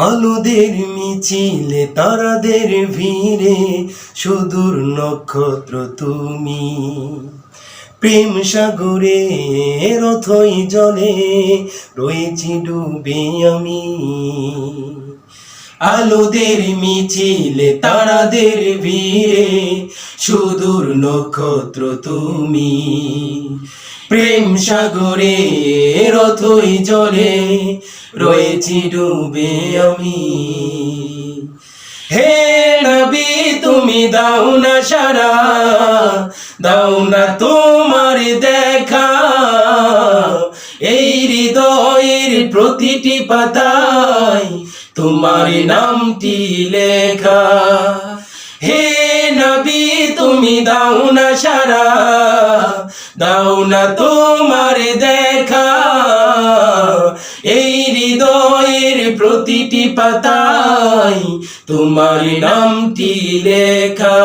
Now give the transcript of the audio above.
আলোদের মিছিলে তারাদের ভিড়ে সুদূর নক্ষত্র তুমি। প্রেম সাগরে রথই জলে রয়েছি ডুবে আমি। আলোদের মিছিলে তারাদের ভিড়ে, সুদূর নক্ষত্র তুমি। প্রেম সাগরে রথই জলে রয়েছি ডুবে আমি। হে নবী, তুমি দাও না সারা, দাও না তোমার দেখা। এই হৃদয়ের প্রতিটি পাতায় তোমার নামটি লেখা। হে নবী, তুমি দাও না সারা, দাও না তোমার দেখা। এই হৃদয়ের প্রতিটি পাতায় তোমার নামটি লেখা।